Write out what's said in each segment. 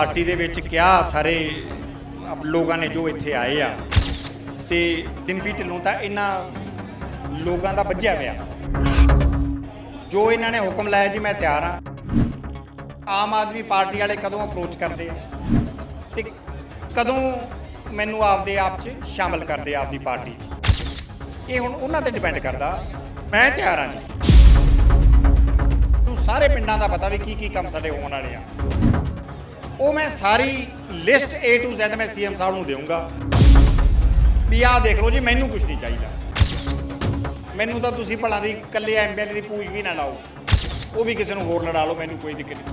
Party ਦੇ ਵਿੱਚ ਕਿਹਾ ਸਾਰੇ ਲੋਕਾਂ ਨੇ ਜੋ ਇੱਥੇ ਆਏ ਆ। ਤੇ ਡਿੰਪੀ ਢਿੱਲੋਂ ਤਾਂ ਇਹਨਾਂ ਲੋਕਾਂ ਦਾ ਵੱਜਿਆ ਪਿਆ ਜੋ ਇਹਨਾਂ ਨੇ ਹੁਕਮ ਲਾਇਆ ਜੀ, ਮੈਂ ਤਿਆਰ ਆ ਆਮ ਆਦਮੀ ਪਾਰਟੀ ਵਾਲੇ ਕਦੋਂ ਅਪਰੋਚ ਕਰਦੇ ਆ? ਤੇ ਕਦੋਂ ਮੈਨੂੰ ਆਪਦੇ ਆਪ 'ਚ ਸ਼ਾਮਲ ਕਰਦੇ ਆਪਦੀ ਪਾਰਟੀ 'ਚ? ਇਹ ਹੁਣ ਉਹਨਾਂ ਤੇ ਡਿਪੈਂਡ ਕਰਦਾ। ਮੈਂ ਤਿਆਰ ਆ ਜੀ। ਤੂੰ ਸਾਰੇ ਪਿੰਡਾਂ ਦਾ ਪਤਾ ਵੀ ਕੀ ਕੀ ਕੰਮ ਸਾਡੇ ਹੋਣ ਵਾਲੇ ਆ। ਉਹ ਮੈਂ ਸਾਰੀ ਲਿਸਟ A to Z ਮੈਂ ਸੀਐਮ ਸਾਹਿਬ ਨੂੰ ਦੇਵਾਂਗਾ ਵੀ ਆਹ ਦੇਖ ਲਓ ਜੀ ਮੈਨੂੰ ਕੁਝ ਨਹੀਂ ਚਾਹੀਦਾ। ਮੈਨੂੰ ਤਾਂ ਤੁਸੀਂ ਭਲਾ ਦੀ ਇਕੱਲੇ ਐਮਐਲਏ ਦੀ ਪੂਛ ਵੀ ਨਾ ਲਾਓ। ਉਹ ਵੀ ਕਿਸੇ ਨੂੰ ਹੋਰ ਲੜਾ ਲਓ ਮੈਨੂੰ ਕੋਈ ਦਿੱਕਤ ਨਹੀਂ।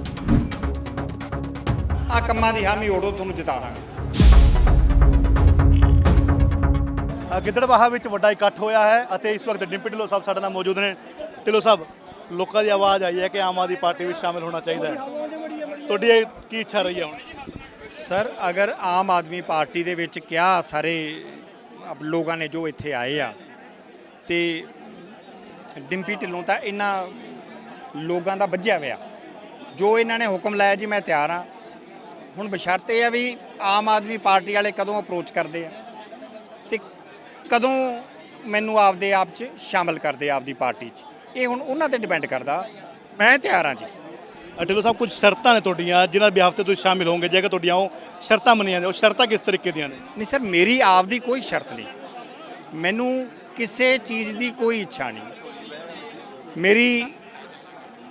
ਆ ਕੰਮਾਂ ਦੀ ਹਾਮੀ ਓੜੋ ਤੁਹਾਨੂੰ ਜਿਤਾ ਦਾਂਗੇ। ਅ, ਗਿੱਦੜਬਾਹਾ ਵਿੱਚ ਵੱਡਾ ਇਕੱਠ ਹੋਇਆ ਹੈ ਅਤੇ ਇਸ ਵਕਤ ਡਿੰਪੀ ਢਿੱਲੋਂ ਸਾਹਿਬ ਸਾਡੇ ਨਾਲ ਮੌਜੂਦ ਨੇ। ਢਿੱਲੋਂ ਸਾਹਿਬ ਲੋਕਾਂ ਦੀ ਆਵਾਜ਼ ਆਈ ਹੈ ਕਿ ਆਮ ਆਦਮੀ ਪਾਰਟੀ ਵਿੱਚ ਸ਼ਾਮਿਲ ਹੋਣਾ ਚਾਹੀਦਾ ਹੈ। ਤੁਹਾਡੀ ਇਹ ਕੀ ਇੱਛਾ ਰਹੀ ਹੈ ਹੁਣ? ਸਰ, ਅਗਰ ਆਮ ਆਦਮੀ ਪਾਰਟੀ ਦੇ ਵਿੱਚ ਕਿਹਾ ਸਾਰੇ ਆਪ ਲੋਕਾਂ ਨੇ ਜੋ ਇੱਥੇ ਆਏ ਆ, ਤੇ ਡਿੰਪੀ ਢਿੱਲੋਂ ਤਾਂ ਇਹਨਾਂ ਲੋਕਾਂ ਦਾ ਵੱਜਿਆ ਹੋਇਆ। ਜੋ ਇਹਨਾਂ ਨੇ ਹੁਕਮ ਲਾਇਆ, ਜੀ ਮੈਂ ਤਿਆਰ ਆ ਹੁਣ ਬਸ਼ਰਤੇ ਆ ਵੀ ਆਮ ਆਦਮੀ ਪਾਰਟੀ ਵਾਲੇ ਕਦੋਂ ਅਪਰੋਚ ਕਰਦੇ ਆ? ਤੇ ਕਦੋਂ ਮੈਨੂੰ ਆਪਦੇ ਆਪ 'ਚ ਸ਼ਾਮਲ ਕਰਦੇ ਆਪਦੀ ਪਾਰਟੀ 'ਚ? ਇਹ ਹੁਣ ਉਹਨਾਂ ਤੇ ਡਿਪੈਂਡ ਕਰਦਾ। ਮੈਂ ਤਿਆਰ ਆ ਜੀ। ਢਿੱਲੋਂ ਸਾਹਿਬ, ਕੁਝ ਸ਼ਰਤਾਂ ਨੇ ਤੁਹਾਡੀਆਂ, ਜਿਨ੍ਹਾਂ ਵਿਆਹ ਤੇ ਤੁਸੀਂ ਸ਼ਾਮਿਲ ਹੋਵੋਗੇ, ਜੇਕਰ ਤੁਹਾਡੀਆਂ ਉਹ ਸ਼ਰਤਾਂ ਮੰਨੀਆਂ ਨੇ ਉਹ ਸ਼ਰਤਾਂ ਕਿਸ ਤਰੀਕੇ ਦੀਆਂ ਨੇ? ਨਹੀਂ ਸਰ, ਮੇਰੀ ਆਪਦੀ ਕੋਈ ਸ਼ਰਤ ਨਹੀਂ। ਮੈਨੂੰ ਕਿਸੇ ਚੀਜ਼ ਦੀ ਕੋਈ ਇੱਛਾ ਨਹੀਂ। ਮੇਰੀ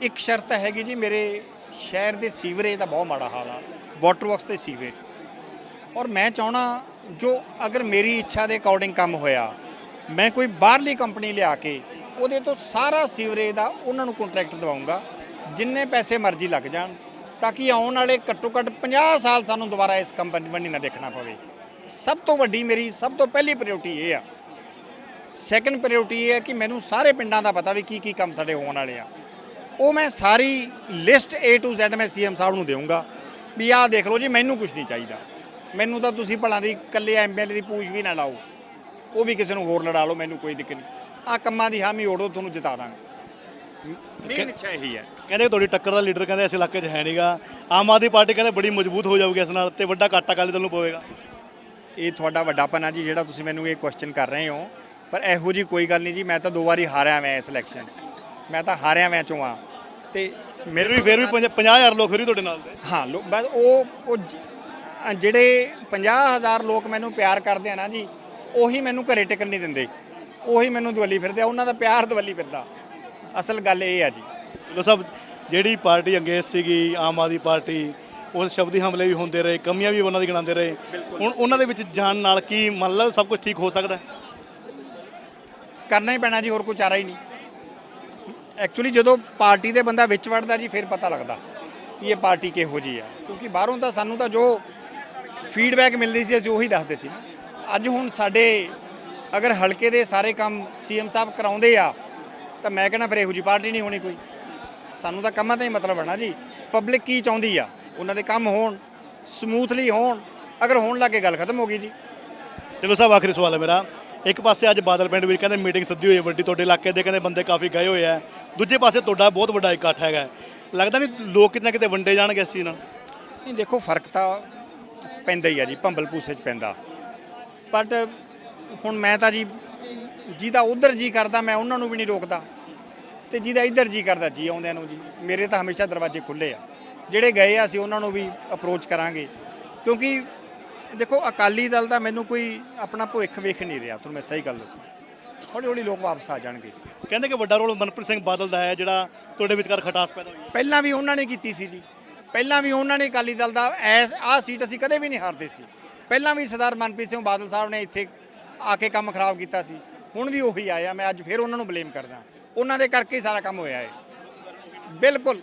ਇੱਕ ਸ਼ਰਤ ਹੈਗੀ ਜੀ, ਮੇਰੇ ਸ਼ਹਿਰ ਦੇ ਸੀਵਰੇਜ ਦਾ ਬਹੁਤ ਮਾੜਾ ਹਾਲ ਆ, ਵਾਟਰ ਵਰਕਸ ਤੇ ਸੀਵੇਜ ਔਰ ਮੈਂ ਚਾਹਣਾ ਜੋ ਅਗਰ ਮੇਰੀ ਇੱਛਾ ਦੇ ਅਕੋਰਡਿੰਗ ਕੰਮ ਹੋਇਆ, ਮੈਂ ਕੋਈ ਬਾਹਰਲੀ ਕੰਪਨੀ ਲਿਆ ਕੇ, ਉਹਦੇ ਤੋਂ ਸਾਰਾ ਸੀਵਰੇਜ ਦਾ ਉਹਨਾਂ ਨੂੰ ਕੰਟਰੈਕਟ ਦਿਵਾਉਂਗਾ। ਜਿੰਨੇ ਪੈਸੇ ਮਰਜ਼ੀ ਲੱਗ ਜਾਣ ਤਾਂ ਕਿ ਆਉਣ ਵਾਲੇ ਘੱਟੋ ਘੱਟ 50 ਸਾਲ ਸਾਨੂੰ ਦੁਬਾਰਾ ਇਸ ਕੰਪਨੀ ਬੰਨੀ ਨਾ ਦੇਖਣਾ ਪਵੇ। ਸਭ ਤੋਂ ਵੱਡੀ ਮੇਰੀ ਸਭ ਤੋਂ ਪਹਿਲੀ ਪ੍ਰਾਇੋਰਟੀ ਇਹ ਆ। ਸੈਕੰਡ ਪ੍ਰਾਇੋਰਟੀ ਇਹ ਹੈ ਕਿ ਮੈਨੂੰ ਸਾਰੇ ਪਿੰਡਾਂ ਦਾ ਪਤਾ ਵੀ ਕੀ ਕੀ ਕੰਮ ਸਾਡੇ ਹੋਣ ਵਾਲੇ ਆ। ਉਹ ਮੈਂ ਸਾਰੀ ਲਿਸਟ A to Z ਮੈਂ ਸੀਐਮ ਸਾਹਿਬ ਨੂੰ ਦੇਵਾਂਗਾ ਵੀ ਆਹ ਦੇਖ ਲਓ ਜੀ ਮੈਨੂੰ ਕੁਝ ਨਹੀਂ ਚਾਹੀਦਾ। ਮੈਨੂੰ ਤਾਂ ਤੁਸੀਂ ਭਲਾ ਦੀ ਇਕੱਲੇ ਐਮਐਲਏ ਦੀ ਪੂਛ ਵੀ ਨਾ ਲਾਓ। ਉਹ ਵੀ ਕਿਸੇ ਨੂੰ ਹੋਰ ਲੜਾ ਲਓ ਮੈਨੂੰ ਕੋਈ ਦਿੱਕਤ ਨਹੀਂ। ਆ ਕੰਮਾਂ ਦੀ ਹਾਮੀ ਓੜੋ ਤੁਹਾਨੂੰ ਜਿਤਾ ਦਾਂਗੇ। ਮੇਰੀ ਇੱਛਾ ਇਹੀ ਹੈ। ਕਹਿੰਦੇ ਤੁਹਾਡੀ ਟੱਕਰ ਦਾ ਲੀਡਰ ਕਹਿੰਦੇ ਇਸ ਇਲਾਕੇ 'ਚ ਹੈ ਨਹੀਂਗਾ ਆਮ ਆਦਮੀ ਪਾਰਟੀ ਕਹਿੰਦੇ ਬੜੀ ਮਜ਼ਬੂਤ ਹੋ ਜਾਊਗੀ ਇਸ ਨਾਲ ਤੇ ਵੱਡਾ ਘਾਟਾ ਅਕਾਲੀ ਦਲ ਨੂੰ ਪਵੇਗਾ। ਇਹ ਤੁਹਾਡਾ ਵੱਡਾਪਨ ਆ ਜੀ ਜਿਹੜਾ ਤੁਸੀਂ ਮੈਨੂੰ ਇਹ ਕੁਐਸਚਨ ਕਰ ਰਹੇ ਹੋ। ਪਰ ਇਹੋ ਜੀ ਕੋਈ ਗੱਲ ਨਹੀਂ ਜੀ ਮੈਂ ਤਾਂ ਦੋ ਵਾਰੀ ਹਾਰਿਆ ਮੈਂ ਇਸ ਇਲੈਕਸ਼ਨ ਮੈਂ ਤਾਂ ਹਾਰਿਆ ਮੈਂ ਚੋਂ ਆ ਤੇ ਮੇਰੇ ਵੀ ਫਿਰ ਵੀ 50000 ਲੋਕ ਫਿਰ ਵੀ ਤੁਹਾਡੇ ਨਾਲ ਦੇ। ਹਾਂ ਲੋ ਬਸ ਉਹ ਉਹ ਜਿਹੜੇ 50000 ਲੋਕ ਮੈਨੂੰ ਪਿਆਰ ਕਰਦੇ ਆ ਨਾ ਜੀ ਉਹੀ ਮੈਨੂੰ ਘਰੇ ਟਿਕਣ ਨਹੀਂ ਦਿੰਦੇ। ਉਹੀ ਮੈਨੂੰ ਦਵੱਲੀ ਫਿਰਦੇ ਆ ਉਹਨਾਂ ਦਾ ਪਿਆਰ ਦਵੱਲੀ ਫਿਰਦਾ। ਅਸਲ ਗੱਲ ਇਹ ਆ ਜੀ। ਢਿੱਲੋਂ ਸਾਹਿਬ ਜਿਹੜੀ ਪਾਰਟੀ ਅੰਗੇਜ ਸੀਗੀ ਆਮ ਆਦਮੀ ਪਾਰਟੀ ਉਹ ਸ਼ਬਦੀ ਹਮਲੇ ਵੀ ਹੁੰਦੇ ਰਹੇ ਕਮੀਆਂ ਵੀ ਉਹਨਾਂ ਦੀ ਗਿਣਾਉਂਦੇ ਰਹੇ। ਹੁਣ ਉਹਨਾਂ ਦੇ ਵਿੱਚ ਜਾਣ ਨਾਲ ਕੀ ਮੰਨ ਲਓ ਸਭ ਕੁਝ ਠੀਕ ਹੋ ਸਕਦਾ? ਕਰਨਾ ਹੀ ਪੈਣਾ ਜੀ ਹੋਰ ਕੋਈ ਚਾਰਾ ਹੀ ਨਹੀਂ। ਐਕਚੁਅਲੀ ਜਦੋਂ ਪਾਰਟੀ ਦੇ ਬੰਦਾ ਵਿੱਚ ਵੜਦਾ ਜੀ ਫਿਰ ਪਤਾ ਲੱਗਦਾ ਵੀ ਇਹ ਪਾਰਟੀ ਕਿਹੋ ਜੀ ਆ। ਕਿਉਂਕਿ ਬਾਹਰੋਂ ਤਾਂ ਸਾਨੂੰ ਤਾਂ ਜੋ ਫੀਡਬੈਕ ਮਿਲਦੀ ਸੀ ਅਸੀਂ ਉਹੀ ਦੱਸਦੇ ਸੀ। ਅੱਜ ਹੁਣ ਸਾਡੇ ਅਗਰ ਹਲਕੇ ਦੇ ਸਾਰੇ ਕੰਮ ਸੀਐਮ ਸਾਹਿਬ ਕਰਾਉਂਦੇ ਆ ਤਾਂ ਮੈਂ ਕਹਿੰਦਾ ਫਿਰ ਇਹੋ ਜੀ ਪਾਰਟੀ ਨਹੀਂ ਹੋਣੀ ਕੋਈ। ਸਾਨੂੰ ਤਾਂ ਕੰਮਾਂ ਤਾਂ ਹੀ ਮਤਲਬ ਹੈ ਨਾ ਜੀ। ਪਬਲਿਕ ਕੀ ਚਾਹੁੰਦੀ ਆ? ਉਹਨਾਂ ਦੇ ਕੰਮ ਹੋਣ ਸਮੂਥਲੀ ਹੋਣ ਅਗਰ ਹੋਣ ਲੱਗੇ ਗੱਲ ਖਤਮ ਹੋ ਗਈ ਜੀ। ਢਿੱਲੋਂ ਸਾਹਿਬ ਆਖਰੀ ਸਵਾਲ ਹੈ ਮੇਰਾ। ਇੱਕ ਪਾਸੇ ਅੱਜ ਬਾਦਲ ਪਿੰਡ ਵਿੱਚ ਕਹਿੰਦੇ ਮੀਟਿੰਗ ਸੱਦੀ ਹੋਈ ਹੈ ਵੱਡੀ ਤੁਹਾਡੇ ਇਲਾਕੇ ਦੇ ਕਹਿੰਦੇ ਬੰਦੇ ਕਾਫੀ ਗਏ ਹੋਏ ਆ। ਦੂਜੇ ਪਾਸੇ ਤੁਹਾਡਾ ਬਹੁਤ ਵੱਡਾ ਇਕੱਠ ਹੈਗਾ। ਲੱਗਦਾ ਨਹੀਂ ਲੋਕ ਕਿਤੇ ਨਾ ਕਿਤੇ ਵੰਡੇ ਜਾਣਗੇ ਇਸ ਚੀਜ਼ ਨਾਲ? ਨਹੀਂ ਦੇਖੋ ਫ਼ਰਕ ਤਾਂ ਪੈਂਦਾ ਹੀ ਆ ਜੀ ਭੰਬਲ ਭੂਸੇ 'ਚ ਪੈਂਦਾ। ਬਟ ਹੁਣ ਮੈਂ ਤਾਂ ਜੀ ਜਿਹਦਾ ਉਧਰ ਜੀ ਕਰਦਾ ਮੈਂ ਉਹਨਾਂ ਨੂੰ ਵੀ ਨਹੀਂ ਰੋਕਦਾ। ਤੇ ਜਿਹਦਾ ਇੱਧਰ ਜੀ ਕਰਦਾ ਜੀ ਆਉਂਦਿਆਂ ਨੂੰ ਜੀ। ਮੇਰੇ ਤਾਂ ਹਮੇਸ਼ਾ ਦਰਵਾਜ਼ੇ ਖੁੱਲੇ ਆ। ਜਿਹੜੇ ਗਏ ਆ ਅਸੀਂ ਉਹਨਾਂ ਨੂੰ ਵੀ ਅਪਰੋਚ ਕਰਾਂਗੇ। ਕਿਉਂਕਿ ਦੇਖੋ ਅਕਾਲੀ ਦਲ ਦਾ ਮੈਨੂੰ ਕੋਈ ਆਪਣਾ ਭਵਿੱਖ ਵੇਖ ਨਹੀਂ ਰਿਹਾ। ਤੁਹਾਨੂੰ ਮੈਂ ਸਹੀ ਗੱਲ ਦੱਸਾਂ। ਹੌਲੀ ਹੌਲੀ ਲੋਕ ਵਾਪਸ ਆ ਜਾਣਗੇ ਜੀ। ਕਹਿੰਦੇ ਕਿ ਵੱਡਾ ਰੋਲ ਮਨਪ੍ਰੀਤ ਸਿੰਘ ਬਾਦਲ ਦਾ ਹੈ ਜਿਹੜਾ ਤੁਹਾਡੇ ਵਿਚਕਾਰ ਖਟਾਸ ਪੈਦਾ ਹੋਈ ਪਹਿਲਾਂ ਵੀ ਉਹਨਾਂ ਨੇ ਕੀਤੀ ਸੀ ਜੀ। ਪਹਿਲਾਂ ਵੀ ਉਹਨਾਂ ਨੇ ਅਕਾਲੀ ਦਲ ਦਾ ਐਸ ਆਹ ਸੀਟ ਅਸੀਂ ਕਦੇ ਵੀ ਨਹੀਂ ਹਾਰਦੇ ਸੀ। ਪਹਿਲਾਂ ਵੀ ਸਰਦਾਰ ਮਨਪ੍ਰੀਤ ਸਿੰਘ ਬਾਦਲ ਸਾਹਿਬ ਨੇ ਇੱਥੇ ਆ ਕੇ ਕੰਮ ਖਰਾਬ ਕੀਤਾ ਸੀ। ਹੁਣ ਵੀ ਉਹੀ ਆਇਆ। ਮੈਂ ਅੱਜ ਫਿਰ ਉਹਨਾਂ ਨੂੰ ਬਲੇਮ ਕਰਦਾ। ਉਹਨਾਂ ਦੇ ਕਰਕੇ ਹੀ ਸਾਰਾ ਕੰਮ ਹੋਇਆ ਹੈ ਬਿਲਕੁਲ।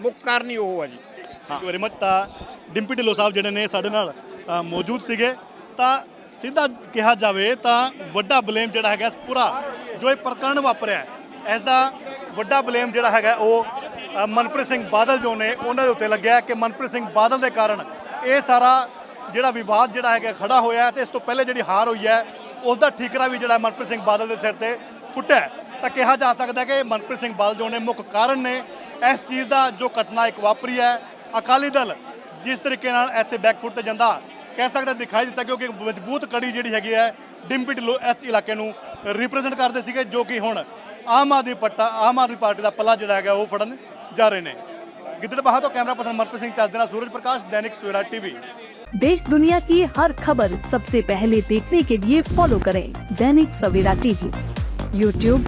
ਮੁੱਖ ਕਾਰਨ ਹੀ ਉਹ ਹੈ ਜੀ। ਥੈਂਕ ਯੂ ਵੈਰੀ ਮਚ ਤਾਂ ਡਿੰਪੀ ਢਿੱਲੋਂ ਸਾਹਿਬ ਜਿਹੜੇ ਨੇ ਸਾਡੇ ਨਾਲ ਅ, ਮੌਜੂਦ ਸੀਗੇ। ਤਾਂ ਸਿੱਧਾ ਕਿਹਾ ਜਾਵੇ ਤਾਂ ਵੱਡਾ ਬਲੇਮ ਜਿਹੜਾ ਹੈਗਾ ਇਸ ਪੂਰਾ ਜੋ ਇਹ ਪ੍ਰਕਰਣ ਵਾਪਰਿਆ ਹੈ, ਇਸ ਦਾ ਵੱਡਾ ਬਲੇਮ ਜਿਹੜਾ ਹੈਗਾ ਉਹ ਅ, ਮਨਪ੍ਰੀਤ ਸਿੰਘ ਬਾਦਲ ਜੋ ਨੇ ਉਹਨਾਂ ਦੇ ਉੱਤੇ ਲੱਗਿਆ ਹੈ ਕਿ ਮਨਪ੍ਰੀਤ ਸਿੰਘ ਬਾਦਲ ਦੇ ਕਾਰਨ ਇਹ ਸਾਰਾ ਜਿਹੜਾ ਵਿਵਾਦ ਜਿਹੜਾ ਹੈਗਾ ਖੜਾ ਹੋਇਆ ਹੈ ਤੇ ਇਸ ਤੋਂ ਪਹਿਲੇ ਜਿਹੜੀ ਹਾਰ ਹੋਈ ਹੈ ਉਸ ਦਾ ਠੀਕਰਾ ਵੀ ਜਿਹੜਾ ਮਨਪ੍ਰੀਤ ਸਿੰਘ ਬਾਦਲ ਦੇ ਸਿਰ ਤੇ ਫੁੱਟਿਆ ਹੈ। ਤਾਂ ਕਿਹਾ ਜਾ ਸਕਦਾ ਹੈ ਕਿ ਮਨਪ੍ਰੀਤ ਸਿੰਘ ਬਾਦਲ ਜੋ ਨੇ ਮੁੱਖ ਕਾਰਨ ਨੇ ਇਸ ਚੀਜ਼ ਦਾ ਜੋ ਘਟਨਾ ਇੱਕ ਵਾਪਰੀ ਹੈ ਅਕਾਲੀ ਦਲ ਜਿਸ ਤਰੀਕੇ ਨਾਲ ਇੱਥੇ ਬੈਕਫੁੱਟ ਤੇ ਜਾਂਦਾ ਕਹਿ ਸਕਦਾ ਦਿਖਾਈ ਦਿੱਤਾ ਕਿਉਂਕਿ ਇੱਕ ਮਜ਼ਬੂਤ ਕੜੀ ਜਿਹੜੀ ਹੈਗੀ ਹੈ ਡਿੰਪੀ ਢਿੱਲੋਂ ਇਸ ਇਲਾਕੇ ਨੂੰ ਰਿਪਰੈਜ਼ੈਂਟ ਕਰਦੇ ਸੀਗੇ ਜੋ ਕਿ ਹੁਣ ਆਮ ਆਦਮੀ ਪੱਟਾ ਆਮ ਆਦਮੀ ਪਾਰਟੀ ਦਾ ਪੱਲਾ ਜਿਹੜਾ ਹੈਗਾ ਉਹ ਫੜਨ ਜਾ ਰਹੇ ਨੇ ਗਿੱਦੜਬਾਹਾ ਤੋਂ ਕੈਮਰਾ ਪਰਸਨ ਮਨਪ੍ਰੀਤ ਸਿੰਘ ਚੱਜ ਦੇ ਨਾਲ ਸੂਰਜ ਪ੍ਰਕਾਸ਼ ਦੈਨਿਕ ਸਵੇਰਾ ਟੀਵੀ देश दुनिया की हर खबर सबसे पहले देखने के लिए फॉलो करें दैनिक सवेरा टीवी यूट्यूब